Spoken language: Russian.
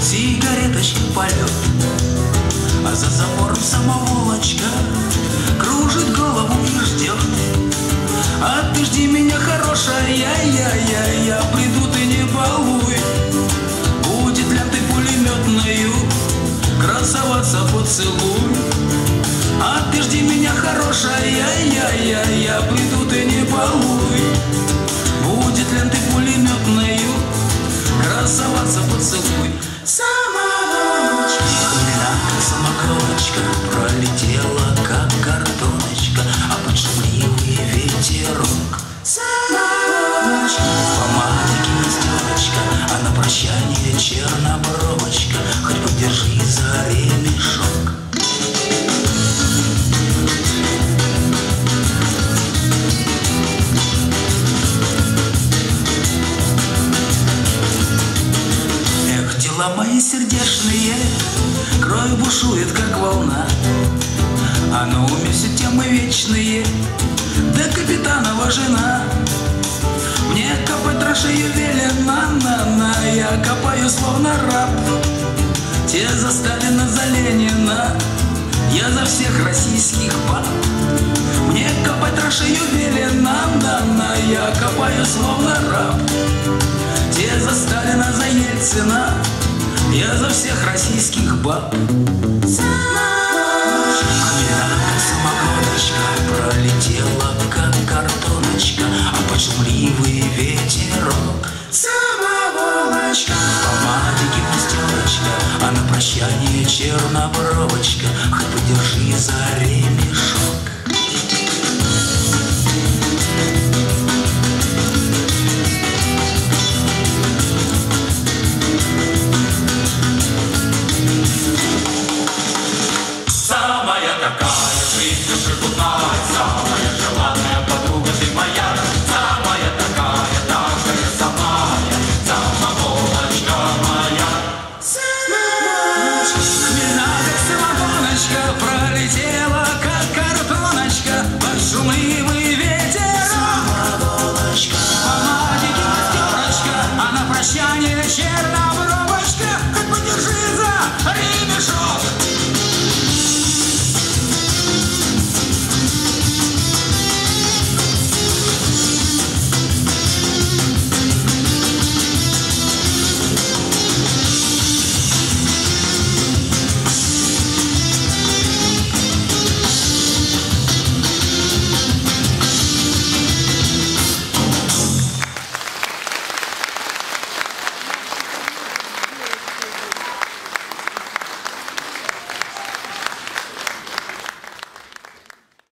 сигареточки полет А за забором самоволочка Кружит голову и ждет. А ты жди меня, хорошая, я-я-я Я приду, ты не балуй. Будет лентой пулеметною? Красоваться поцелуй. А ты жди меня, хорошая, я-я-я Я приду, ты не балуй Красоваться поцелуй Самоволочка сердечные, Кровь бушует, как волна, А на уме все темы вечные, Да капитанова жена. Мне копать трошею велено, на, на, Я копаю, словно раб. Те за Сталина, за Ленина, Я за всех российских баб. Мне копать трошею велено, на, на, Я копаю, словно раб. Те за Сталина, за Ельцина Я за всех российских баб. Хмельная самокроточка Пролетела, как картоночка А под шумливый ветерок Самоволочка Помаде гимнастерочка А на прощание чернобровочка. Хоть подержи за ремешок Моя такая жизнь, шагуная, самая желанная подруга ты моя, самая такая, такая самая, Сама волочка моя. Вспомина, как самоволочка пролетела, как картоночка под шумливый.